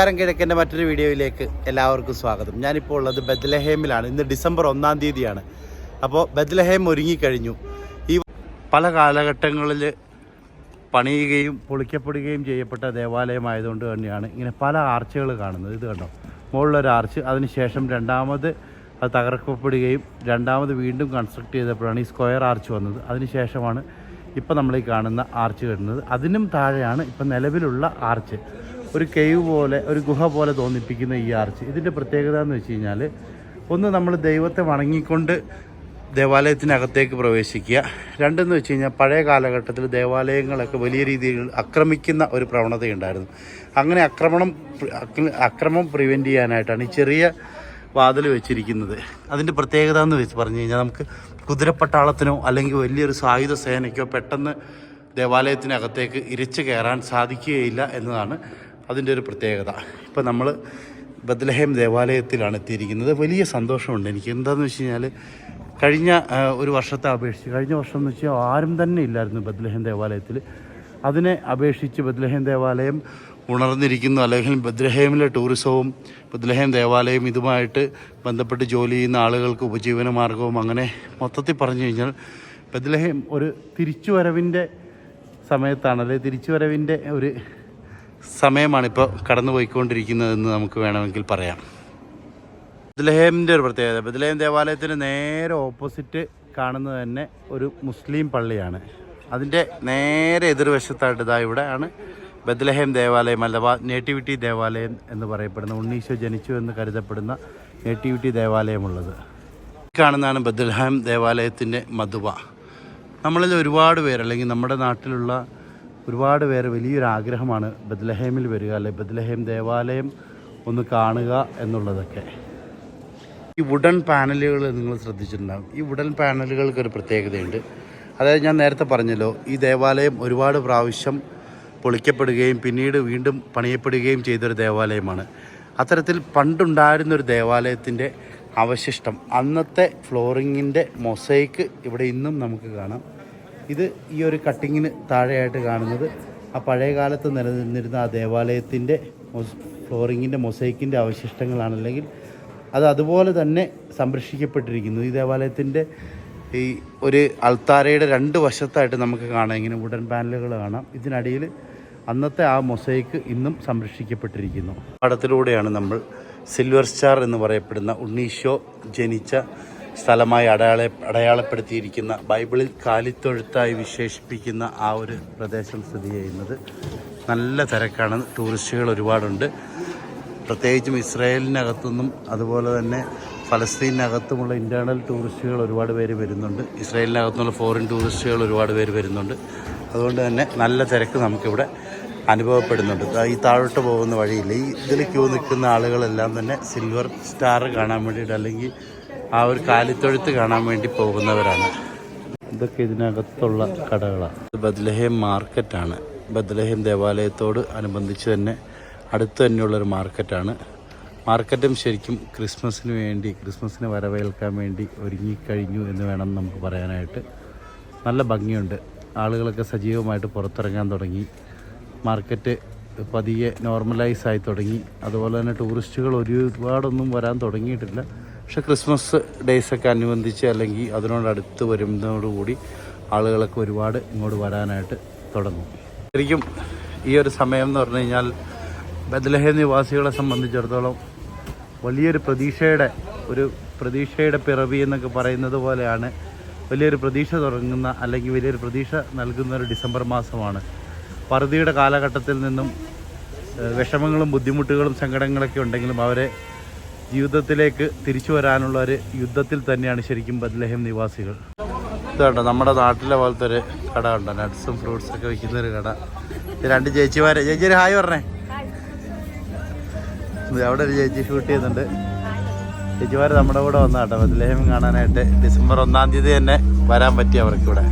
നമസ്കാരം കിഴക്കന്റെ മറ്റൊരു വീഡിയോയിലേക്ക് എല്ലാവർക്കും സ്വാഗതം. ഞാനിപ്പോൾ ഉള്ളത് ബദ്ലഹേമിലാണ് ഇന്ന് ഡിസംബർ ഒന്നാം തീയതിയാണ്. അപ്പോൾ ബദ്ലഹേം ഒരുങ്ങിക്കഴിഞ്ഞു. ഈ പല കാലഘട്ടങ്ങളിൽ പണിയുകയും പൊളിക്കപ്പെടുകയും ചെയ്യപ്പെട്ട ദേവാലയമായതുകൊണ്ട് തന്നെയാണ് ഇങ്ങനെ പല ആർച്ചുകൾ കാണുന്നത്. ഇത് കണ്ടോ? മുകളിലൊരു ആർച്ച് അതിനുശേഷം രണ്ടാമത് അത് തകർക്കപ്പെടുകയും രണ്ടാമത് വീണ്ടും കൺസ്ട്രക്ട് ചെയ്തപ്പോഴാണ് ഈ സ്ക്വയർ ആർച്ച് വന്നത്. അതിനുശേഷമാണ് ഇപ്പം നമ്മൾ ഈ കാണുന്ന ആർച്ച് വരുന്നത്. അതിനും താഴെയാണ് ഇപ്പം നിലവിലുള്ള ആർച്ച് ഒരു കേവ് പോലെ ഒരു ഗുഹ പോലെ തോന്നിപ്പിക്കുന്ന ഈ ആർച്ച്. ഇതിന്റെ പ്രത്യേകത എന്ന് വെച്ച് കഴിഞ്ഞാൽ ഒന്ന് നമ്മൾ ദൈവത്തെ വണങ്ങിക്കൊണ്ട് ദേവാലയത്തിനകത്തേക്ക് പ്രവേശിക്കുക. രണ്ടെന്ന് വെച്ച് കഴിഞ്ഞാൽ പഴയ കാലഘട്ടത്തിൽ ദേവാലയങ്ങളൊക്കെ വലിയ രീതിയിൽ ആക്രമിക്കുന്ന ഒരു പ്രവണതയുണ്ടായിരുന്നു. അങ്ങനെ ആക്രമണം അക്രമം പ്രിവെന്റ് ചെയ്യാനായിട്ടാണ് ഈ ചെറിയ വാതിൽ വെച്ചിരിക്കുന്നത്. അതിന്റെ പ്രത്യേകത എന്ന് വെച്ച് പറഞ്ഞു കഴിഞ്ഞാൽ നമുക്ക് കുതിരപ്പട്ടാളത്തിനോ അല്ലെങ്കിൽ വലിയൊരു സായുധ സേനയ്ക്കോ പെട്ടെന്ന് ദേവാലയത്തിനകത്തേക്ക് ഇരച്ചു കയറാൻ സാധിക്കുകയില്ല എന്നതാണ് അതിന്റെ ഒരു പ്രത്യേകത. ഇപ്പം നമ്മൾ ബദ്ലഹേം ദേവാലയത്തിലാണ് എത്തിയിരിക്കുന്നത്. വലിയ സന്തോഷമുണ്ട് എനിക്ക്. എന്താണെന്ന് വെച്ച് കഴിഞ്ഞാൽ കഴിഞ്ഞ ഒരു വർഷത്തെ അപേക്ഷിച്ച് കഴിഞ്ഞ വർഷം എന്ന് വെച്ചാൽ ആരും തന്നെ ഇല്ലായിരുന്നു ബദ്ലഹേം ദേവാലയത്തിൽ. അതിനെ അപേക്ഷിച്ച് ബദ്ലഹേം ദേവാലയം ഉണർന്നിരിക്കുന്നു. അല്ലെങ്കിൽ ബദ്ലഹേമിലെ ടൂറിസവും ബദ്ലഹേം ദേവാലയം ഇതുമായിട്ട് ബന്ധപ്പെട്ട് ജോലി ചെയ്യുന്ന ആളുകൾക്ക് ഉപജീവന മാർഗവും അങ്ങനെ മൊത്തത്തിൽ പറഞ്ഞു കഴിഞ്ഞാൽ ബദ്ലഹേം ഒരു തിരിച്ചുവരവിന്റെ സമയത്താണ്. അല്ലെങ്കിൽ തിരിച്ചുവരവിന്റെ ഒരു സമയമാണിപ്പോൾ കടന്നു പോയിക്കൊണ്ടിരിക്കുന്നതെന്ന് നമുക്ക് വേണമെങ്കിൽ പറയാം. ബദ്ലഹേമിന്റെ ഒരു പ്രത്യേകത. ബദ്ലഹേം ദേവാലയത്തിന് നേരെ ഓപ്പോസിറ്റ് കാണുന്നത് തന്നെ ഒരു മുസ്ലിം പള്ളിയാണ്. അതിന്റെ നേരെ എതിർവശത്തായിട്ട് ഇതാ ഇവിടെ ആണ് ബദ്ലഹേം ദേവാലയം അഥവാ നേറ്റിവിറ്റി ദേവാലയം എന്ന് പറയപ്പെടുന്ന ഉണ്ണീശോ ജനിച്ചു എന്ന് കരുതപ്പെടുന്ന നേറ്റിവിറ്റി ദേവാലയമുള്ളത്. കാണുന്നതാണ് ബദ്ലഹേം ദേവാലയത്തിന്റെ മധുവ. നമ്മളിൽ ഒരുപാട് പേര് അല്ലെങ്കിൽ നമ്മുടെ നാട്ടിലുള്ള ഒരുപാട് പേര് വലിയൊരു ആഗ്രഹമാണ് ബദ്ലഹേമിൽ വരിക അല്ലെ ബദ്ലഹേം ദേവാലയം ഒന്ന് കാണുക എന്നുള്ളതൊക്കെ. ഈ വുഡൻ പാനലുകൾ നിങ്ങൾ ശ്രദ്ധിച്ചിട്ടുണ്ടാകും ഈ വുഡൻ പാനലുകൾക്ക് ഒരു പ്രത്യേകതയുണ്ട്. അതായത് ഞാൻ നേരത്തെ പറഞ്ഞല്ലോ ഈ ദേവാലയം ഒരുപാട് പ്രാവശ്യം പൊളിക്കപ്പെടുകയും പിന്നീട് വീണ്ടും പണിയപ്പെടുകയും ചെയ്തൊരു ദേവാലയമാണ്. അത്തരത്തിൽ പണ്ടുണ്ടായിരുന്നൊരു ദേവാലയത്തിന്റെ അവശിഷ്ടം അന്നത്തെ ഫ്ലോറിങ്ങിന്റെ മൊസൈക്ക് ഇവിടെ ഇന്നും നമുക്ക് കാണാം. ഇത് ഈ ഒരു കട്ടിങ്ങിന് താഴെയായിട്ട് കാണുന്നത്. ആ പഴയ കാലത്ത് നിലനിന്നിരുന്ന ആ ദേവാലയത്തിന്റെ ഫ്ലോറിങ്ങിന്റെ മൊസൈക്കിന്റെ അവശിഷ്ടങ്ങളാണ്. അല്ലെങ്കിൽ അത് അതുപോലെ തന്നെ സംരക്ഷിക്കപ്പെട്ടിരിക്കുന്നു. ഈ ദേവാലയത്തിന്റെ ഈ ഒരു അൾത്താരയുടെ രണ്ട് വശത്തായിട്ട് നമുക്ക് കാണാം. ഇങ്ങനെ വുഡൻ പാനലുകൾ കാണാം. ഇതിനടിയിൽ അന്നത്തെ ആ മൊസൈക്ക് ഇന്നും സംരക്ഷിക്കപ്പെട്ടിരിക്കുന്നു. പടത്തിലൂടെയാണ് നമ്മൾ സിൽവർ സ്റ്റാർ എന്ന് പറയപ്പെടുന്ന ഉണ്ണീശോ ജനിച്ച സ്ഥലമായി അടയാള അടയാളപ്പെടുത്തിയിരിക്കുന്ന ബൈബിളിൽ കാലിത്തൊഴുത്തായി വിശേഷിപ്പിക്കുന്ന ആ ഒരു പ്രദേശം സ്ഥിതി ചെയ്യുന്നത്. നല്ല തിരക്കാണ്. ടൂറിസ്റ്റുകൾ ഒരുപാടുണ്ട്. പ്രത്യേകിച്ചും ഇസ്രായേലിനകത്തുനിന്നും അതുപോലെ തന്നെ ഫലസ്തീനകത്തുമുള്ള ഇന്റേർണൽ ടൂറിസ്റ്റുകൾ ഒരുപാട് പേര് വരുന്നുണ്ട്. ഇസ്രായേലിനകത്തുനിന്നുള്ള ഫോറിൻ ടൂറിസ്റ്റുകൾ ഒരുപാട് പേര് വരുന്നുണ്ട്. അതുകൊണ്ട് തന്നെ നല്ല തിരക്ക് നമുക്കിവിടെ അനുഭവപ്പെടുന്നുണ്ട്. ഈ താഴോട്ട് പോകുന്ന വഴിയിൽ ഈ ഇതിൽ ക്യൂ നിൽക്കുന്ന ആളുകളെല്ലാം തന്നെ സിൽവർ സ്റ്റാർ കാണാൻ വേണ്ടിയിട്ട് അല്ലെങ്കിൽ ആ ഒരു കാലിത്തൊഴുത്ത് കാണാൻ വേണ്ടി പോകുന്നവരാണ്. ഇതൊക്കെ ഇതിനകത്തുള്ള കടകളാണ്. ബദ്ലഹേം മാർക്കറ്റാണ്. ബദ്ലഹേം ദേവാലയത്തോട് അനുബന്ധിച്ച് തന്നെ അടുത്ത് തന്നെയുള്ളൊരു മാർക്കറ്റാണ്. മാർക്കറ്റും ശരിക്കും ക്രിസ്മസിന് വേണ്ടി ക്രിസ്മസിന് വരവേൽക്കാൻ വേണ്ടി ഒരുങ്ങിക്കഴിഞ്ഞു എന്ന് വേണം നമുക്ക് പറയാനായിട്ട്. നല്ല ഭംഗിയുണ്ട്. ആളുകളൊക്കെ സജീവമായിട്ട് പുറത്തിറങ്ങാൻ തുടങ്ങി. മാർക്കറ്റ് പതിയെ നോർമലൈസ് ആയി തുടങ്ങി. അതുപോലെ തന്നെ ടൂറിസ്റ്റുകൾ ഒരുപാടൊന്നും വരാൻ തുടങ്ങിയിട്ടില്ല. പക്ഷെ ക്രിസ്മസ് ഡേയ്സൊക്കെ അനുബന്ധിച്ച് അല്ലെങ്കിൽ അതിനോടടുത്ത് വരുന്നതോടുകൂടി ആളുകളൊക്കെ ഒരുപാട് ഇങ്ങോട്ട് വരാനായിട്ട് തുടങ്ങും. ശരിക്കും ഈ ഒരു സമയം എന്ന് പറഞ്ഞു കഴിഞ്ഞാൽ ബദലഹേ നിവാസികളെ സംബന്ധിച്ചിടത്തോളം വലിയൊരു പ്രതീക്ഷയുടെ ഒരു പ്രതീക്ഷയുടെ പിറവി എന്നൊക്കെ പറയുന്നത് പോലെയാണ് വലിയൊരു പ്രതീക്ഷ തുടങ്ങുന്ന അല്ലെങ്കിൽ വലിയൊരു പ്രതീക്ഷ നൽകുന്ന ഒരു ഡിസംബർ മാസമാണ്. പറുതിയുടെ കാലഘട്ടത്തിൽ നിന്നും വിഷമങ്ങളും ബുദ്ധിമുട്ടുകളും സങ്കടങ്ങളൊക്കെ ഉണ്ടെങ്കിലും അവരെ ജീവിതത്തിലേക്ക് തിരിച്ചു വരാനുള്ള ഒരു യുദ്ധത്തിൽ തന്നെയാണ് ശരിക്കും ബദ്ലഹേം നിവാസികൾ. ഇതുണ്ട് നമ്മുടെ നാട്ടിലെ പോലത്തെ ഒരു കട ഉണ്ട് നട്ട്സും ഫ്രൂട്ട്സും ഒക്കെ വിൽക്കുന്ന ഒരു കട. രണ്ട് ചേച്ചിമാരെ. ചേച്ചി ഒരു ഹായ് പറഞ്ഞേ. അവിടെ ഒരു ചേച്ചി ഷൂട്ട് ചെയ്യുന്നുണ്ട്. ചേച്ചിമാർ നമ്മുടെ കൂടെ വന്നാട്ടോ ബദ്ലഹേം കാണാനായിട്ട്. ഡിസംബർ ഒന്നാം തീയതി തന്നെ വരാൻ പറ്റി അവർക്ക് ഇവിടെ